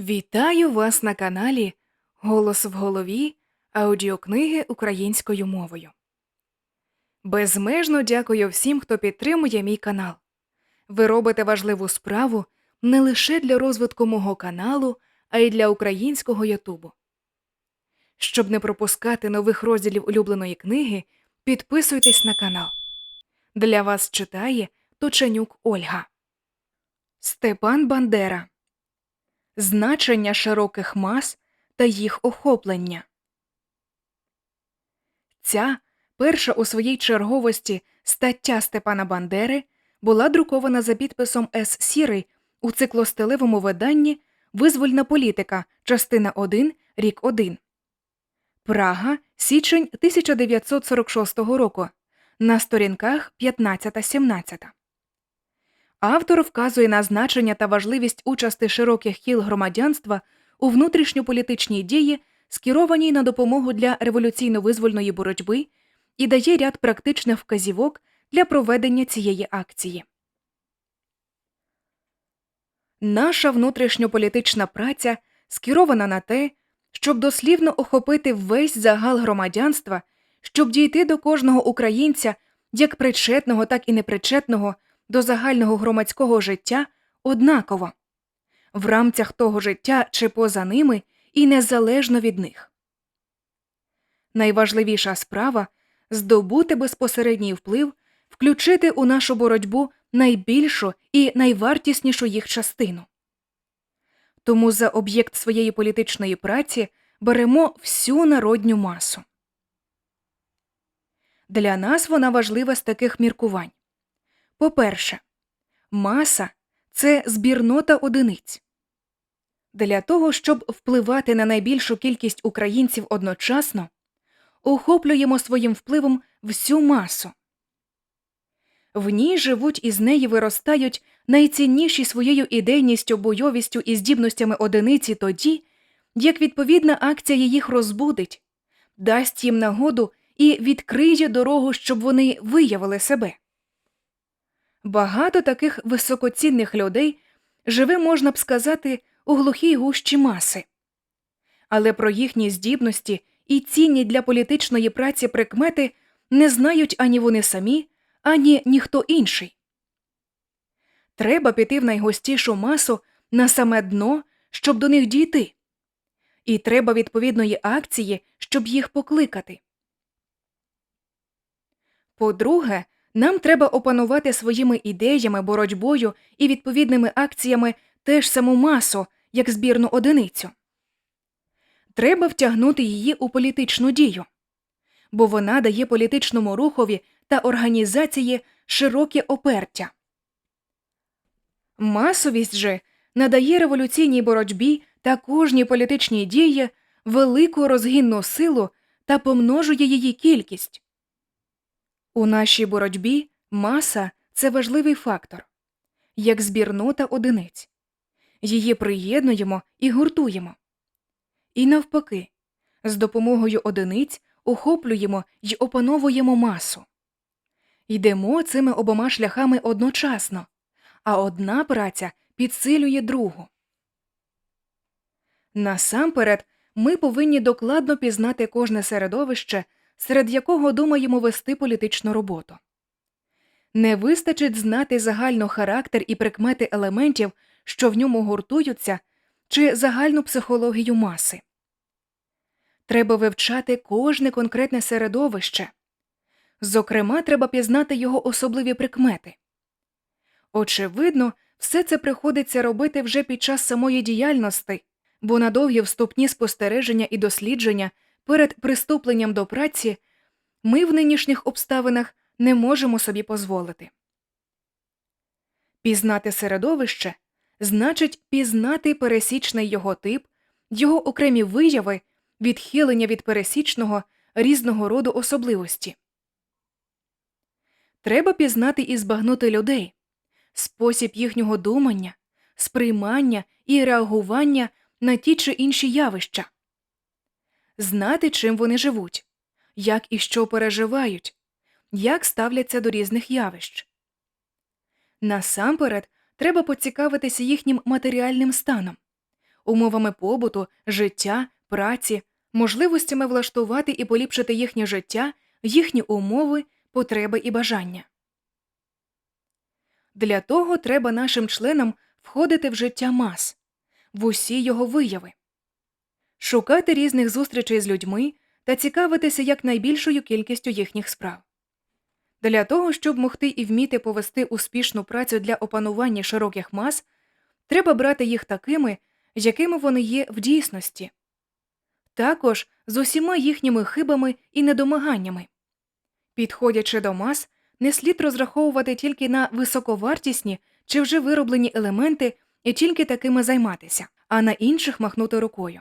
Вітаю вас на каналі Голос в голові аудіокниги українською мовою. Безмежно дякую всім, хто підтримує мій канал. Ви робите важливу справу не лише для розвитку мого каналу, а й для українського Ютубу. Щоб не пропускати нових розділів улюбленої книги, підписуйтесь на канал. Для вас читає Точенюк Ольга. Степан Бандера Значення широких мас та їх охоплення. Ця перша у своїй черговості стаття Степана Бандери була друкована за підписом С. Сірий у циклостилевому виданні Визвольна політика, частина 1, рік 1. Прага, січень 1946 року. На сторінках 15-17. Автор вказує на значення та важливість участи широких кіл громадянства у внутрішньополітичній дії, скерованій на допомогу для революційно-визвольної боротьби, і дає ряд практичних вказівок для проведення цієї акції. Наша внутрішньополітична праця скерована на те, щоб дослівно охопити весь загал громадянства, щоб дійти до кожного українця, як причетного, так і непричетного до загального громадського життя однаково, в рамцях того життя чи поза ними і незалежно від них. Найважливіша справа здобути безпосередній вплив, включити у нашу боротьбу найбільшу і найвартіснішу їх частину. Тому за об'єкт своєї політичної праці беремо всю народню масу. Для нас вона важлива з таких міркувань. По-перше, маса це збірнота одиниць. Для того, щоб впливати на найбільшу кількість українців одночасно, охоплюємо своїм впливом всю масу. В ній живуть і з неї виростають найцінніші своєю ідейністю, бойовістю і здібностями одиниці тоді, як відповідна акція їх розбудить, дасть їм нагоду і відкриє дорогу, щоб вони виявили себе. Багато таких високоцінних людей живе, можна б сказати, у глухій гущі маси. Але про їхні здібності і цінні для політичної праці прикмети не знають ані вони самі, ані ніхто інший. Треба піти в найгустішу масу на саме дно, щоб до них дійти, і треба відповідної акції, щоб їх покликати. По-друге, нам треба опанувати своїми ідеями, боротьбою і відповідними акціями теж саму масу, як збірну одиницю. Треба втягнути її у політичну дію, бо вона дає політичному рухові та організації широке опертя. Масовість же надає революційній боротьбі та кожній політичній дії велику розгінну силу та помножує її кількість. У нашій боротьбі маса це важливий фактор, як збірнота одиниць. Її приєднуємо і гуртуємо. І навпаки, з допомогою одиниць охоплюємо й опановуємо масу. Йдемо цими обома шляхами одночасно, а одна праця підсилює другу. Насамперед ми повинні докладно пізнати кожне середовище серед якого думаємо вести політичну роботу. Не вистачить знати загально характер і прикмети елементів, що в ньому гуртуються, чи загальну психологію маси. Треба вивчати кожне конкретне середовище. Зокрема, треба пізнати його особливі прикмети. Очевидно, все це приходиться робити вже під час самої діяльності, бо на довгі вступні спостереження і дослідження перед приступленням до праці ми в нинішніх обставинах не можемо собі дозволити. Пізнати середовище значить пізнати пересічний його тип, його окремі вияви, відхилення від пересічного різного роду особливості. Треба пізнати і збагнути людей, спосіб їхнього думання, сприймання і реагування на ті чи інші явища знати, чим вони живуть, як і що переживають, як ставляться до різних явищ. Насамперед треба поцікавитися їхнім матеріальним станом, умовами побуту, життя, праці, можливостями влаштувати і поліпшити їхнє життя, їхні умови, потреби і бажання. Для того треба нашим членам входити в життя мас, в усі його вияви, шукати різних зустрічей з людьми та цікавитися якнайбільшою кількістю їхніх справ. Для того, щоб могти і вміти повести успішну працю для опанування широких мас, треба брати їх такими, якими вони є в дійсності, також з усіма їхніми хибами і недомаганнями. Підходячи до мас, не слід розраховувати тільки на високовартісні чи вже вироблені елементи і тільки такими займатися, а на інших махнути рукою.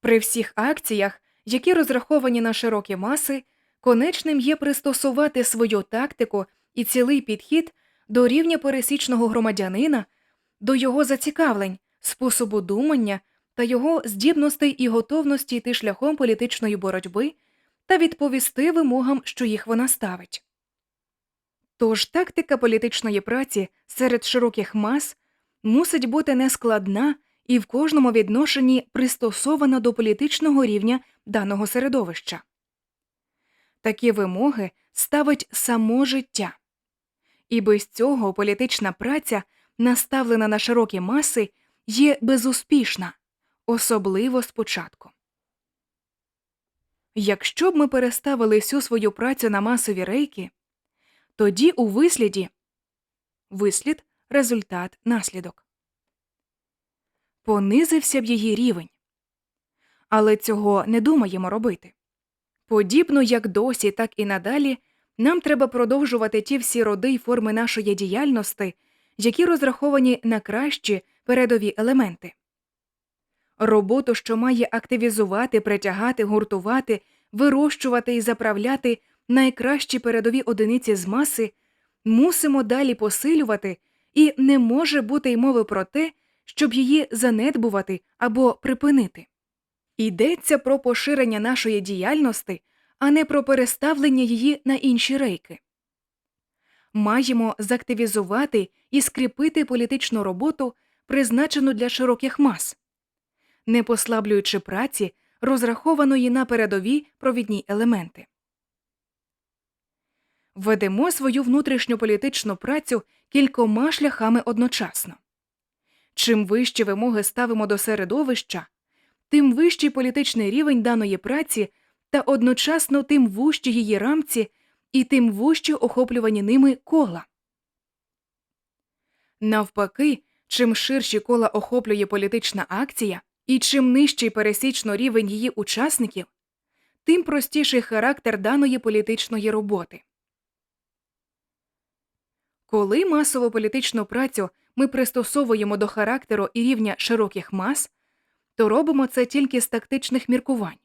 При всіх акціях, які розраховані на широкі маси, конечним є пристосувати свою тактику і цілий підхід до рівня пересічного громадянина, до його зацікавлень, способу думання та його здібностей і готовності йти шляхом політичної боротьби та відповісти вимогам, що їх вона ставить. Тож тактика політичної праці серед широких мас мусить бути нескладна і в кожному відношенні пристосована до політичного рівня даного середовища. Такі вимоги ставить само життя, і без цього політична праця, наставлена на широкі маси, є безуспішна, особливо спочатку. Якщо б ми переставили всю свою працю на масові рейки, тоді у висліді вислід результат наслідок понизився б її рівень. Але цього не думаємо робити. Подібно як досі, так і надалі нам треба продовжувати ті всі роди й форми нашої діяльності, які розраховані на кращі передові елементи. Роботу, що має активізувати, притягати, гуртувати, вирощувати і заправляти найкращі передові одиниці з маси, мусимо далі посилювати, і не може бути й мови про те, щоб її занедбувати або припинити. Йдеться про поширення нашої діяльності, а не про переставлення її на інші рейки. Маємо зактивізувати і скріпити політичну роботу, призначену для широких мас, не послаблюючи праці, розрахованої на передові провідні елементи. Ведемо свою внутрішню політичну працю кількома шляхами одночасно. Чим вищі вимоги ставимо до середовища, тим вищий політичний рівень даної праці та одночасно тим вужчі її рамці і тим вужчі охоплювані ними кола. Навпаки, чим ширші кола охоплює політична акція і чим нижчий пересічно рівень її учасників, тим простіший характер даної політичної роботи. Коли масову політичну працю ми пристосовуємо до характеру і рівня широких мас, то робимо це тільки з тактичних міркувань.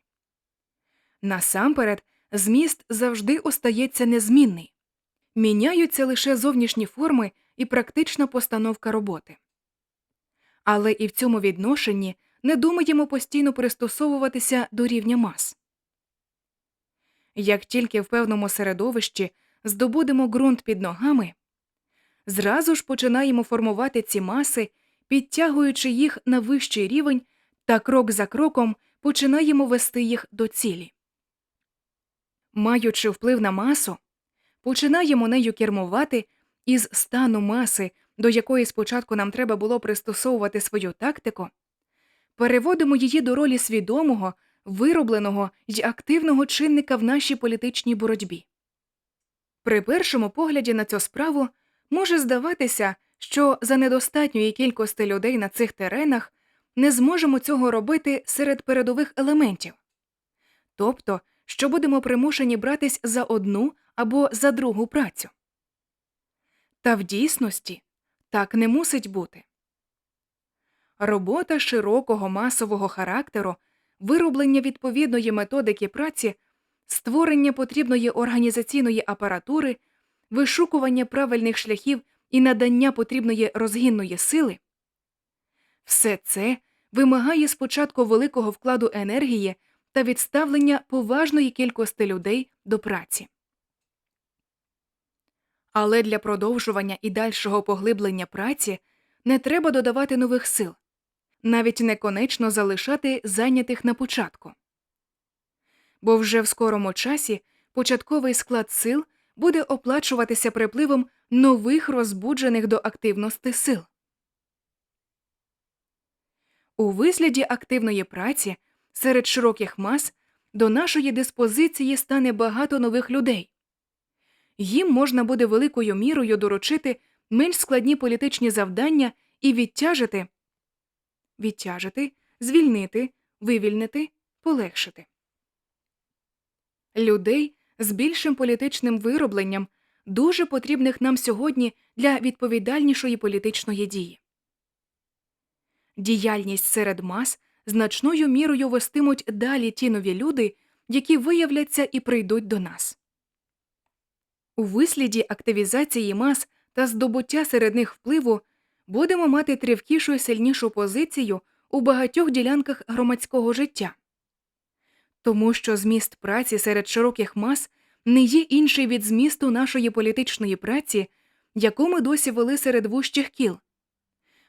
Насамперед, зміст завжди остається незмінний, міняються лише зовнішні форми і практична постановка роботи. Але і в цьому відношенні не думаємо постійно пристосовуватися до рівня мас. Як тільки в певному середовищі здобудемо ґрунт під ногами, зразу ж починаємо формувати ці маси, підтягуючи їх на вищий рівень та крок за кроком починаємо вести їх до цілі. Маючи вплив на масу, починаємо нею кермувати із стану маси, до якої спочатку нам треба було пристосовувати свою тактику, переводимо її до ролі свідомого, виробленого й активного чинника в нашій політичній боротьбі. При першому погляді на цю справу може здаватися, що за недостатньої кількості людей на цих теренах не зможемо цього робити серед передових елементів, тобто, що будемо примушені братись за одну або за другу працю. Та в дійсності так не мусить бути. Робота широкого масового характеру, вироблення відповідної методики праці, створення потрібної організаційної апаратури, вишукування правильних шляхів і надання потрібної розгінної сили все це вимагає спочатку великого вкладу енергії та відставлення поважної кількості людей до праці. Але для продовжування і дальшого поглиблення праці не треба додавати нових сил. навіть не конечно залишати зайнятих на початку. Бо вже в скорому часі початковий склад сил буде оплачуватися припливом нових розбуджених до активності сил. У вигляді активної праці серед широких мас до нашої диспозиції стане багато нових людей. Їм можна буде великою мірою доручити менш складні політичні завдання і відтяжити, відтяжити, звільнити, вивільнити, полегшити. Людей з більшим політичним виробленням, дуже потрібних нам сьогодні для відповідальнішої політичної дії. Діяльність серед мас значною мірою вестимуть далі ті нові люди, які виявляться і прийдуть до нас. У висліді активізації мас та здобуття серед них впливу будемо мати тривкішу і сильнішу позицію у багатьох ділянках громадського життя. Тому що зміст праці серед широких мас не є інший від змісту нашої політичної праці, яку ми досі вели серед вущих кіл.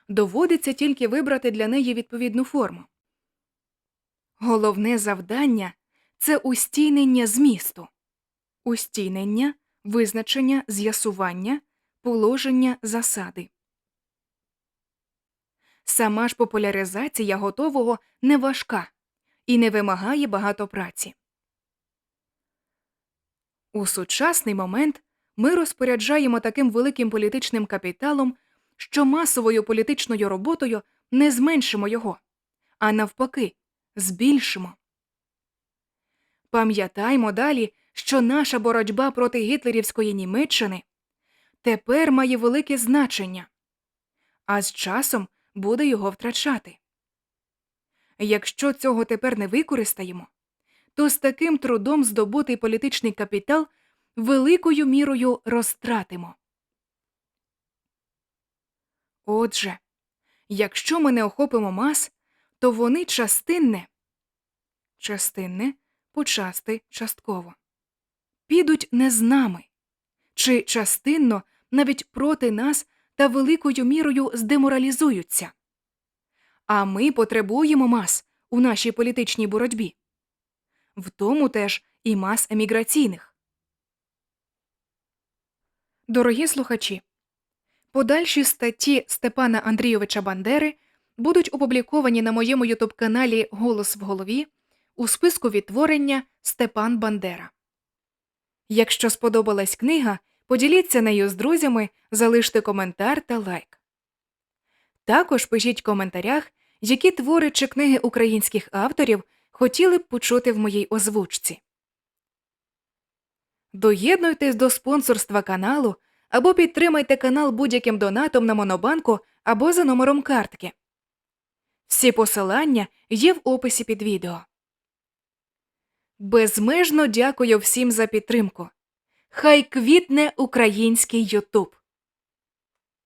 Доводиться тільки вибрати для неї відповідну форму. Головне завдання це устійнення змісту, устійнення, визначення, з'ясування, положення засади. Сама ж популяризація готового не важка і не вимагає багато праці. У сучасний момент ми розпоряджаємо таким великим політичним капіталом, що масовою політичною роботою не зменшимо його, а навпаки, збільшимо. Пам'ятаймо далі, що наша боротьба проти гітлерівської Німеччини тепер має велике значення, а з часом буде його втрачати. Якщо цього тепер не використаємо, то з таким трудом здобутий політичний капітал великою мірою розтратимо. Отже, якщо ми не охопимо мас, то вони частинне, частинне, почасти, частково, підуть не з нами, чи частинно навіть проти нас та великою мірою здеморалізуються. А ми потребуємо мас у нашій політичній боротьбі, в тому теж і мас еміграційних. Дорогі слухачі. Подальші статті Степана Андрійовича Бандери будуть опубліковані на моєму ютуб-каналі Голос в голові у списку відтворення Степан Бандера. Якщо сподобалась книга, поділіться нею з друзями, залиште коментар та лайк. Також пишіть в коментарях, які твори чи книги українських авторів хотіли б почути в моїй озвучці. Доєднуйтесь до спонсорства каналу або підтримайте канал будь-яким донатом на Монобанку або за номером картки. Всі посилання є в описі під відео. Безмежно дякую всім за підтримку. Хай квітне український Ютуб.